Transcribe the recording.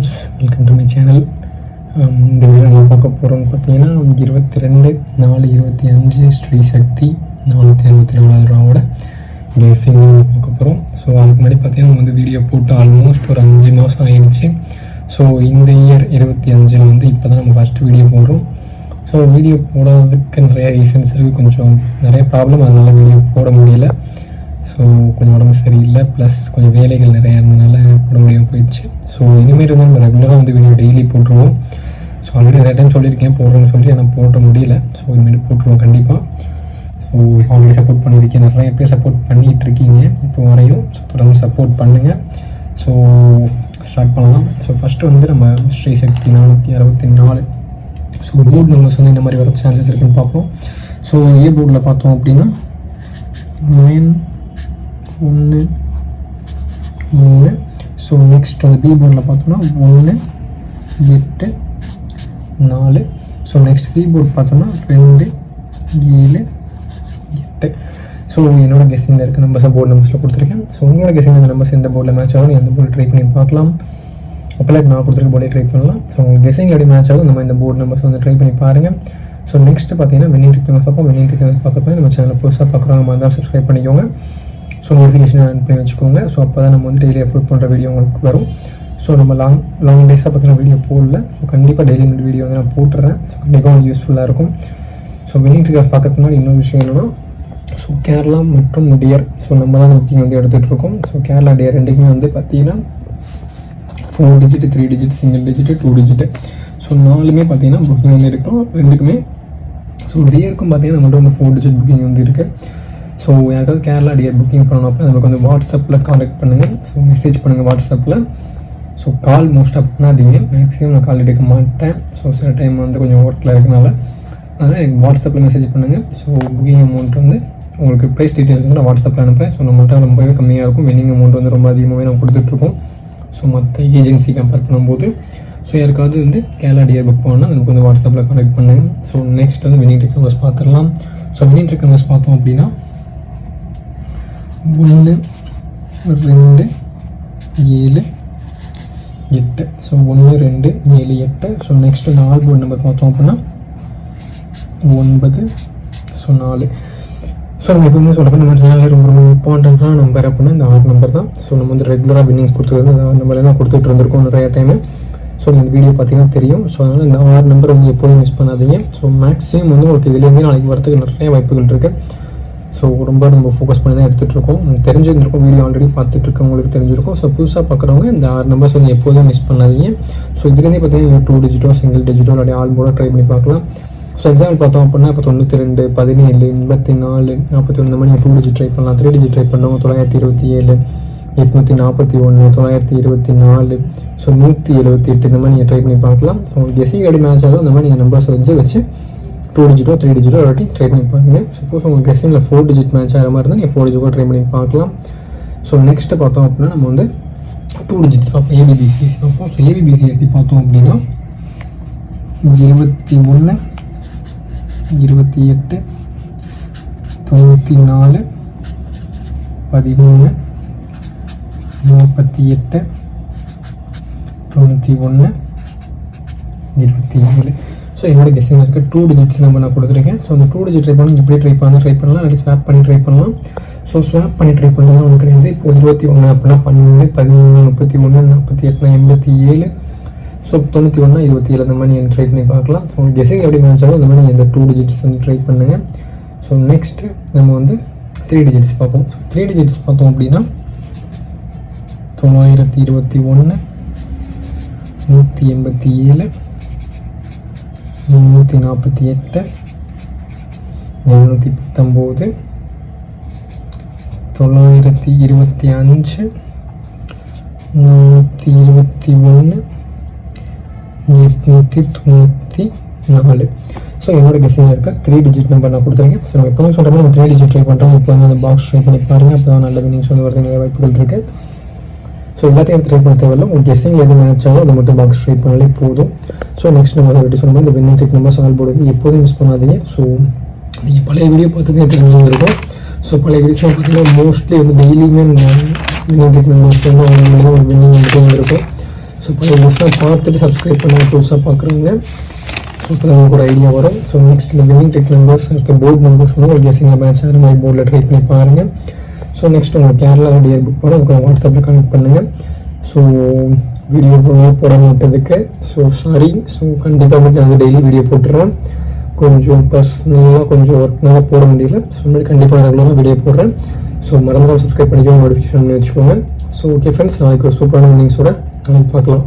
Friends welcome to my channel இந்த video நம்ம பார்க்க போகிறோம்னு பார்த்தீங்கன்னா இருபத்தி ரெண்டு நாலு இருபத்தி அஞ்சு ஸ்ரீ சக்தி நானூற்றி அறுபத்தி நாலாயிரம் ரூபாவோட கேசிங் பார்க்க போகிறோம் ஸோ அதுக்கு முன்னாடி பார்த்தீங்கன்னா நம்ம வந்து வீடியோ போட்டு ஆல்மோஸ்ட் ஒரு அஞ்சு மாதம் ஆயிடுச்சு. ஸோ இந்த இயர் இருபத்தி அஞ்சில் வந்து இப்போ தான் நம்ம ஃபஸ்ட் வீடியோ போடுறோம். ஸோ வீடியோ போடாததுக்கு நிறைய ரீசன்ஸ் இருக்குது கொஞ்சம் நிறைய ப்ராப்ளம் அதனால் வீடியோ போட முடியல. ஸோ கொஞ்சம் உடம்பு சரியில்லை. ப்ளஸ் கொஞ்சம் வேலைகள் நிறையா இருந்தனால போட முடியாமல் போயிடுச்சு. ஸோ இனிமேல் வந்து நம்ம ரெகுலராக வந்து வீடியோ டெய்லி போட்டுருவோம். ஸோ ஆல்ரெடி நிறைய டைம் சொல்லியிருக்கேன். போடுறேன்னு சொல்லி ஆனால் போட முடியல. ஸோ இனிமேல் போட்டுருவோம் கண்டிப்பாக ஸோ ஆல்ரெடி சப்போர்ட் பண்ணியிருக்கேன். நிறைய பேர் சப்போர்ட் பண்ணிகிட்டு இருக்கீங்க. இப்போ வரையும். ஸோ தொடர்ந்து சப்போர்ட் பண்ணுங்கள் ஸோ ஸ்டார்ட் பண்ணலாம். ஸோ ஃபஸ்ட்டு வந்து நம்ம ஸ்ரீ சக்தி நானூற்றி அறுபத்தி நாலு. ஸோ போர்டு நம்பர்ஸ் வந்து இந்த மாதிரி வர சான்சஸ் இருக்குன்னு பார்ப்போம். ஸோ ஏ போர்டில் பார்த்தோம் அப்படின்னா நைன் ஒன்று மூணு. ஸோ நெக்ஸ்ட் வந்து பி போர்டில் பார்த்தோம்னா ஒன்று எட்டு நாலு. ஸோ நெக்ஸ்ட் சி போர்டு பார்த்தோம்னா ரெண்டு ஏழு எட்டு. ஸோ என்னோட கெஸிங்கில் இருக்க நம்பர்ஸை போர்டு நம்பர்ஸில் கொடுத்துருக்கேன். ஸோ உங்களோட கெஸிங் அந்த நம்பர்ஸ் எந்த போர்டில் மேட்ச் ஆகும் எந்த போர்டு ட்ரை பண்ணி பார்க்கலாம். அப்போல்லாம் நான் கொடுத்துருக்க போர்டே ட்ரை பண்ணலாம். ஸோ உங்களுக்கு கெஸிங் எப்படி மேட்ச் ஆகும் நம்ம இந்த போர்டு நம்பர்ஸ் வந்து ட்ரை பண்ணி பாருங்கள் ஸோ நெக்ஸ்ட் பார்த்தீங்கன்னா வின்னிங் ட்ரிக் பார்ப்போம். வின்னிங் ட்ரிக் பார்க்கப்போ நம்ம சேனலில் புதுசாக பார்க்குறவங்க மாதிரி தான் சப்ஸ்கிரைப் பண்ணிக்கோங்க. ஸோ நோட்டிஃபிகேஷன் ஆன் பண்ணி வச்சுக்கோங்க. ஸோ அப்போ தான் நம்ம வந்து டெய்லி அப்லோட் பண்ணுற வீடியோ உங்களுக்கு வரும். ஸோ நம்ம லாங் லாங் டேஸாக பற்றின வீடியோ போடல. ஸோ கண்டிப்பாக டெய்லி இந்த வீடியோ வந்து நான் போட்டுறேன். ஸோ கண்டிப்பாக உங்களுக்கு யூஸ்ஃபுல்லாக இருக்கும். ஸோ வின்னிங் ட்ரிகர்ஸ் பார்க்கறதுக்கு முன்னாடி இன்னொரு விஷயம் என்னன்னா ஸோ கேரளா மற்றும் டியர் ஸோ நம்ம தான் புக்கிங் வந்து எடுத்துகிட்டு இருக்கோம். ஸோ கேரளா டியர் ரெண்டுக்குமே வந்து பார்த்தீங்கன்னா four digit three digit single digit two digit so நாலுமே பார்த்தீங்கன்னா புக்கிங் வந்து எடுக்கிறோம் ரெண்டுக்குமே ஸோ டியருக்கும் பார்த்தீங்கன்னா நம்மகிட்ட வந்து ஃபோர் டிஜிட் புக்கிங் வந்து இருக்குது ஸோ யாருக்காவது கேரளா டியர் புக்கிங் பண்ணணும் அப்போ நமக்கு வந்து வாட்ஸ்அப்பில் காண்டாக்ட் பண்ணுங்கள் ஸோ மெசேஜ் பண்ணுங்கள் வாட்ஸ்அப்பில் ஸோ கால் மோஸ்ட்டாக பண்ணாதீங்க மேக்ஸிமம் நான் கால் எடுக்க மாட்டேன் ஸோ சில டைம் வந்து கொஞ்சம் ஒர்க்கில் இருக்கனால அதனால் எனக்கு வாட்ஸ்அப்பில் மெசேஜ் பண்ணுங்கள் ஸோ புக்கிங் அமௌண்ட் வந்து உங்களுக்கு ப்ரைஸ் டீட்டெயில்ஸ் வந்து நான் வாட்ஸ்அப்பில் அனுப்புகிறேன் ஸோ நம்மள்ட்ட ரொம்பவே கம்மியாக இருக்கும். வெண்ணிங் அமௌண்ட் வந்து ரொம்ப அதிகமாகவே நான் கொடுத்துட்ருக்கோம். ஸோ மற்ற ஏஜென்சி கம்பேர் பண்ணும்போது. ஸோ யாருக்காவது வந்து கேரளா டியர் புக் பண்ணால் நமக்கு வந்து வாட்ஸ்அப்பில் கான்டாக்ட் பண்ணுங்கள் ஸோ நெக்ஸ்ட் வந்து வினிங் ட்ரிக் நம்பர்ஸ் பார்த்துடலாம். ஸோ வினிங் ட்ரிக் நம்பர்ஸ் பார்த்தோம் அப்படின்னா ஒன்று ரெண்டு ஏழு எட்டு. ஸோ ஒன்று ரெண்டு ஏழு எட்டு. ஸோ நெக்ஸ்ட்டு நாலு போர்டு நம்பர் பார்த்தோம் அப்படின்னா ஒன்பது ஸோ நாலு. ஸோ நம்ம எப்பவுமே சொல்கிறப்ப நம்ம சேனலில் ரொம்ப ரொம்ப இம்பார்ட்டண்ட்டான நம்பர் அப்படின்னா இந்த ஆறு நம்பர் தான். ஸோ நம்ம வந்து ரெகுலராக வின்னிங்ஸ் கொடுத்துருக்கோம் இந்த ஆறு நம்பரில் தான் கொடுத்துட்டு இருந்திருக்கோம் நிறைய டைமு ஸோ இந்த வீடியோ பார்த்தீங்கன்னா தெரியும். ஸோ அதனால் இந்த ஆறு நம்பர் வந்து எப்போதும் மிஸ் பண்ணாதீங்க. ஸோ மேக்ஸிமம் வந்து உங்களுக்கு இதுலேருந்து நாளைக்கு வரதுக்கு நிறைய வாய்ப்புகள் இருக்குது ஸோ ரொம்ப நம்ம ஃபோக்கஸ் பண்ணி தான் எடுத்துகிட்ருக்கோம் தெரிஞ்சிருந்திருக்கும் வீடியோ ஆல்ரெடி பார்த்துட்ருக்கவங்களுக்கு தெரிஞ்சிருக்கும். ஸோ புதுசாக பார்க்குறவங்க இந்த ஆறு நம்பர்ஸ் வந்து எப்போதும் மிஸ் பண்ணாதீங்க. ஸோ இதுலேருந்தே பார்த்தீங்கன்னா டூ டிஜிட்டோ சிங்கிள் டிஜிட்டோ இல்லாட்டி ஆல் மூட ட்ரை பண்ணி பார்க்கலாம். ஸோ எக்ஸாம்பிள் பார்த்தோம் அப்படின்னா இப்போ தொண்ணூற்றி ரெண்டு பதினேழு எண்பத்தி நாலு நாற்பத்தி ஒன்று மணி டூ டிஜிட் ட்ரை பண்ணலாம். த்ரீ டிஜிட் ட்ரை பண்ணவங்க தொள்ளாயிரத்தி இருபத்தி ஏழு எட்நூற்றி நாற்பத்தி ஒன்று தொள்ளாயிரத்தி இருபத்தி நாலு ஸோ நூற்றி எழுபத்தி எட்டு இந்த மாதிரி நீங்கள் ட்ரை பண்ணி பார்க்கலாம். ஸோ உங்களுக்கு எஸ்சி அடி மேட்ச் ஆகும் இந்த மாதிரி நீங்கள் நம்பர்ஸ் வச்சு வச்சு டூ டிஜிட்டோ த்ரீ டிஜிட்டோ இல்லாட்டி ட்ரை பண்ணி பாருங்கள் சப்போஸ் உங்கள் கெஸ்டிங்கில் ஃபோர் டிஜிட் மேட்ச் ஆகிற மாதிரி இருந்தால் நீங்கள் ஃபோர் டிஜிட்டோ ட்ரை பண்ணி பார்க்கலாம். ஸோ நெக்ஸ்ட்டு பார்த்தோம் அப்படின்னா நம்ம வந்து டூ டிஜிட்ஸ் பார்ப்போம். ஏபிபிசி பார்ப்போம். So A B B C எப்படி பார்த்தோம் அப்படின்னா இருபத்தி ஒன்று இருபத்தி எட்டு தொண்ணூற்றி நாலு பதிமூணு நாற்பத்தி எட்டு தொண்ணூற்றி ஒன்று இருபத்தி ஏழு. ஸோ என்னோட கெஸ்ஸிங் இருக்குது டூ டிஜிட்ஸ் நம்பர் நான் கொடுத்துருக்கேன் ஸோ அந்த டூ டிஜிட் ட்ரை பண்ணி இப்படி ட்ரை பண்ணி ட்ரை பண்ணலாம் இல்லை ஸ்வாப் பண்ணி ட்ரை பண்ணலாம். ஸோ ஸ்வாப் பண்ணி ட்ரை பண்ணலாம் ஒன்று கிடையாது இப்போ இருபத்தி ஒன்று அப்படின்னா பன்னெண்டு பதிமூணு முப்பத்தி ஒன்று நாற்பத்தி எட்டுனா எண்பத்தி ஏழு. ஸோ தொண்ணூற்றி ஒன்றா இருபத்தி ஏழு அந்த மாதிரி நீங்கள் ட்ரை பண்ணி பார்க்கலாம். ஸோ கெஸிங் எப்படி மேட்ச் அந்த மாதிரி அந்த இந்த டூ டிஜிட்ஸ் வந்து ட்ரை பண்ணுங்கள் ஸோ நெக்ஸ்ட்டு நம்ம வந்து த்ரீ டிஜிட்ஸ் பார்ப்போம். ஸோ த்ரீ டிஜிட்ஸ் பார்த்தோம் அப்படின்னா தொள்ளாயிரத்தி இருபத்தி ஒன்று நூற்றி எண்பத்தி ஏழு முந்நூற்றி நாற்பத்தி எட்டு எழுநூற்றி பத்தொம்போது தொள்ளாயிரத்தி இருபத்தி அஞ்சு நானூற்றி இருபத்தி ஒன்று எட்நூற்றி தொண்ணூற்றி நாலு. ஸோ என்னோட டிசைன் இருக்க த்ரீ டிஜிட் நம்பர் நான் கொடுத்துருக்கேன். ஸோ நம்ம எப்போதும் சொல்கிற நம்ம த்ரீ டிஜிட் ட்ரை பண்ணுறோம் இப்போ வந்து அந்த பாக்ஸ் ட்ரை பண்ணி பாருங்கள் அப்போ தான் நல்ல வினிங்ஸ் வந்து வரது நிறைய வாய்ப்புகள் இருக்குது ஸோ எல்லாத்தையும் ட்ரை பண்ண தேவையில்ல உங்கள் கெஸ்ஸிங் எது மேட்ச் அதை மட்டும் பாக்ஸ் ட்ரை பண்ணாலே போதும் ஸோ நெக்ஸ்ட் நம்ம எப்படி சொன்னோம் இந்த வின்னிங் டெக் நம்பர் சால்வ் போடுறது எப்போதும் மிஸ் பண்ணாதீங்க ஸோ நீங்கள் பழைய வீடியோ பார்த்ததே தெரிஞ்சுருக்கும் ஸோ பழைய வீடியோஸ் பார்த்தீங்கன்னா மோஸ்ட்லி வந்து டெய்லியுமே வின்னிங் டெக் நம்பர்ஸ் வந்து அவங்க வின்னிங் மட்டும் இருக்கும் ஸோ பழைய நியூஸ்லாம் பார்த்துட்டு சப்ஸ்கிரைப் பண்ணி புதுசாக பார்க்குறவங்க ஸோ இப்போ நமக்கு ஒரு ஐடியா வரும் ஸோ நெக்ஸ்ட் இந்த வின்னிங் டெக் நம்பர்ஸ் அடுத்த போர்டு நம்பர்ஸ் வந்து ஒரு கெஸ்ஸிங்கில் மேட்ச் ஆகிற மாதிரி போர்டில் ட்ரை பண்ணி பாருங்கள் ஸோ நெக்ஸ்ட் உங்களுக்கு கேரளா டியர் புக் பண்ண உங்களுக்கு வாட்ஸ்அப்பில் கனெக்ட் பண்ணுங்கள் ஸோ வீடியோ போடாமல் விட்டதுக்கு ஸோ சாரி ஸோ கண்டிப்பாக வந்து நான் டெய்லி வீடியோ போட்டுடுறேன் கொஞ்சம் பர்சனலாக கொஞ்சம் ஒர்க்னால போட முடியல. ஸோ மாதிரி கண்டிப்பாக ரெகுலராக வீடியோ போடுறேன். ஸோ மறந்துடாமல் சப்ஸ்கிரைப் பண்ணிக்கோ நோட்டிஃபிகேஷன் வச்சுக்கோங்க. ஸோ ஓகே ஃப்ரெண்ட்ஸ் நாளைக்கு ஒரு சூப்பரான வின்னிங்ஸோட நாளைக்கு பார்க்கலாம்.